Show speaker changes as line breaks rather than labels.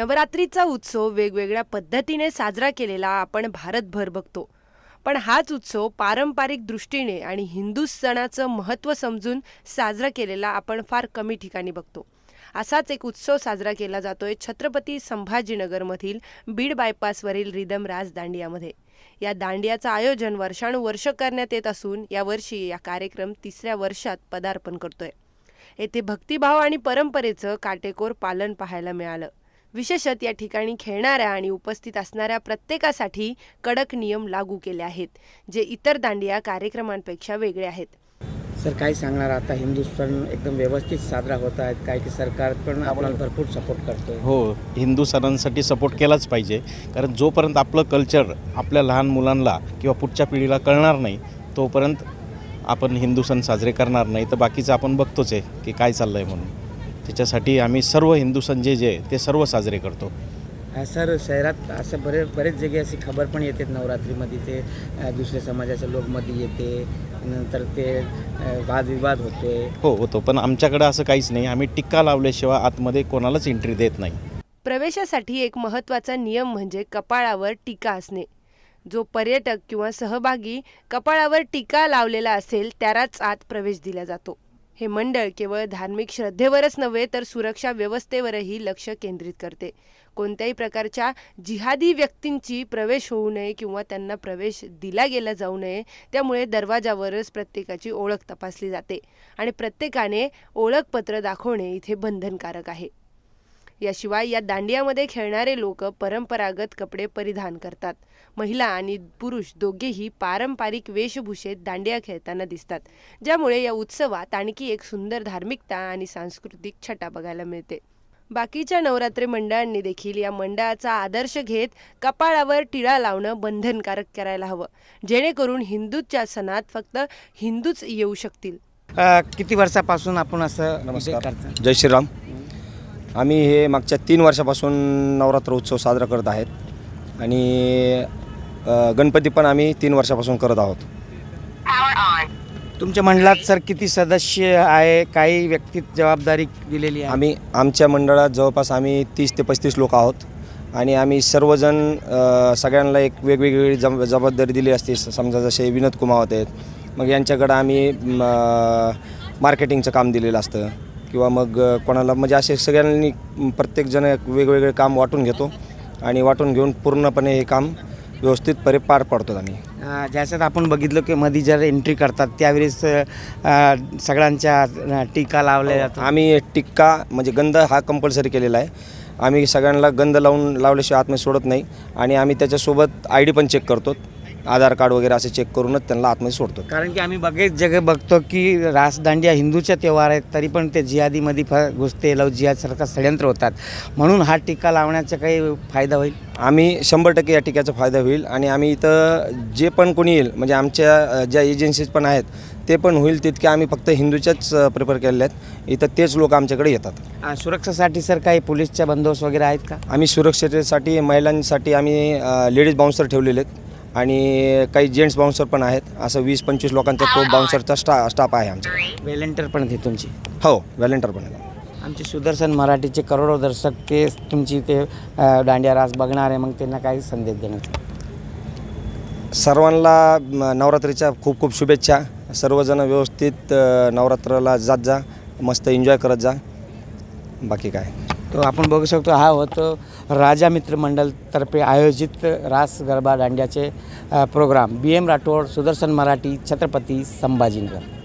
नवरात्रीचा उत्सव वेगवेगळ्या पद्धतीने साजरा केलेला आपण भारतभर बघतो. पण हाच उत्सव पारंपरिक दृष्टीने आणि हिंदू सणाचं महत्त्व समजून साजरा केलेला आपण फार कमी ठिकाणी बघतो. असाच एक उत्सव साजरा केला जातोय छत्रपती संभाजीनगरमधील बीड बायपासवरील रिदम राज दांडियामध्ये. या दांडियाचं आयोजन वर्षानुवर्ष करण्यात येत असून यावर्षी या कार्यक्रम तिसऱ्या वर्षात पदार्पण करतोय. येथे भक्तिभाव आणि परंपरेचं काटेकोर पालन पाहायला मिळालं. विशेषत या ठिकाणी खेळणाऱ्या आणि उपस्थित असणाऱ्या प्रत्येकासाठी कडक नियम लागू केले आहेत जे इतर दांडिया कार्यक्रमांपेक्षा वेगळे आहेत.
सर काय सांगणार? आता हिंदू सण एकदम व्यवस्थित साजरा होत आहेत काय की सरकार पण आपल्याला भरपूर सपोर्ट करतोय.
हो हिंदू सणांसाठी सपोर्ट केलाच पाहिजे. कारण जोपर्यंत आपलं कल्चर आपल्या लहान मुलांना किंवा पुढच्या पिढीला कळणार नाही तोपर्यंत आपण हिंदू सण साजरे करणार नाही. तर बाकीचं आपण बघतोच आहे की काय चाललं आहे म्हणून. त्याच्यासाठी आम्ही सर्व हिंदू सण जे ते सर्व साजरे करतो.
सर शहरात असं बरे बरेच जागी अशी खबर पण येते नवरात्रीमध्ये ते दुसऱ्या समाजाच्या लोकमध्ये येते नंतर ते वादविवाद होतोय
हो होतो पण आमच्याकडं असं काहीच नाही. आम्ही टिक्का लावल्याशिवाय आतमध्ये कोणालाच एंट्री देत नाही.
प्रवेशासाठी एक महत्त्वाचा नियम म्हणजे कपाळावर टीका असणे. जो पर्यटक किंवा सहभागी कपाळावर टीका लावलेला असेल त्यालाच आत प्रवेश दिला जातो. हे मंडळ केवळ धार्मिक श्रद्धेवरच नव्हे तर सुरक्षा व्यवस्थेवरही लक्ष केंद्रित करते. कोणत्याही प्रकारच्या जिहादी व्यक्तींची प्रवेश होऊ नये किंवा त्यांना प्रवेश दिला गेला जाऊ नये त्यामुळे दरवाजावरच प्रत्येकाची ओळख तपासली जाते. आणि प्रत्येकाने ओळखपत्र दाखवणे इथे बंधनकारक आहे. याशिवाय या दांडियामध्ये खेळणारे लोक परंपरागत कपडे परिधान करतात. महिला आणि पुरुष दोघेही पारंपरिक वेशभूषेत दांडिया खेळताना दिसतात. ज्यामुळे या उत्सवात आणखी एक सुंदर धार्मिकता आणि सांस्कृतिक छटा बघायला मिळते. बाकीच्या नवरात्री मंडळांनी देखील या मंडळाचा आदर्श घेत कपाळावर टिळा लावणं बंधनकारक करायला हवं. जेणेकरून हिंदूच्या सणात फक्त हिंदूच येऊ शकतील.
किती वर्षापासून आपण असं
जय श्रीराम. आम्ही हे मागच्या तीन वर्षापासून नवरात्र उत्सव साजरा करत आहेत. आणि गणपती पण आम्ही तीन वर्षापासून करत आहोत.
तुमच्या मंडळात सर किती सदस्य आहे? काही व्यक्ती जबाबदारी दिलेली आहे?
आम्ही आमच्या मंडळात जवळपास आम्ही तीस ते पस्तीस लोक आहोत. आणि आम्ही सर्वजण सगळ्यांना एक वेगवेगळी जब जबाबदारी दिली असते. समजा जसे विनोद कुमावत आहेत. मग यांच्याकडं आम्ही मार्केटिंगचं काम दिलेलं असतं. किंवा मग कोणाला म्हणजे असे सगळ्यांनी प्रत्येकजण वेगवेगळे काम वाटून घेतो आणि वाटून घेऊन पूर्णपणे हे काम व्यवस्थितपणे पार पाडतो आम्ही.
ज्याच्यात आपण बघितलं की मध्ये जर एंट्री करतात त्यावेळेस सगळ्यांच्या अ, टीका लावल्या जातात.
आम्ही टिक्का म्हणजे गंध हा कंपल्सरी केलेला आहे. आम्ही सगळ्यांना गंध लावून लावल्याशिवाय आतमध्ये सोडत नाही. आणि आम्ही त्याच्यासोबत आय डी पण चेक करतो. आधार कार्ड वगैरे असे चेक करूनच त्यांना आतमध्ये सोडतो.
कारण की आम्ही बघेच जगह बघतो की रास दांडिया हिंदूचे त्योहार आहेत तरी पण ते जिहादीमध्ये फ घुसते लव जिहादसारखं षडयंत्र होतात. म्हणून हा टीका लावण्याचा काही फायदा होईल?
आम्ही शंभर टक्के या टिक्याचा फायदा होईल आणि आम्ही इथं जे पण कोणी येईल म्हणजे आमच्या ज्या एजन्सीज पण आहेत ते पण होईल तितके आम्ही फक्त हिंदूच्याच प्रिफर केलेले आहेत. इथं तेच लोक आमच्याकडे येतात.
सुरक्षेसाठी सर काही पोलीसच्या बंदोबस्त वगैरे आहेत का?
आम्ही सुरक्षिततेसाठी महिलांसाठी आम्ही लेडीज बाउन्सर ठेवलेले आहेत. आणि काही जेंट्स बाउन्सर पण आहेत. असं वीस पंचवीस लोकांचा तो बाउन्सरचा स्टा स्टाफ आहे आमचा.
वेलेंटर पण आहे तुमची?
हो व्हॅलेंटर पण आहे
आमचे सुदर्शन मराठीचे करोडो दर्शक ते तुमची ते दांडिया रास बघणार आहे मग त्यांना काही संदेश देण्याचा
सर्वांना नवरात्रीच्या खूप खूप शुभेच्छा. सर्वजण व्यवस्थित नवरात्राला जात जा मस्त एन्जॉय करत जा. बाकी काय?
तो आपण बघू शकतो हा होतो राजा मित्र मंडळतर्फे आयोजित रास garba दांड्याचे program. B M Rathod Sudarshan Marathi Chhatrapati Sambhajinagar.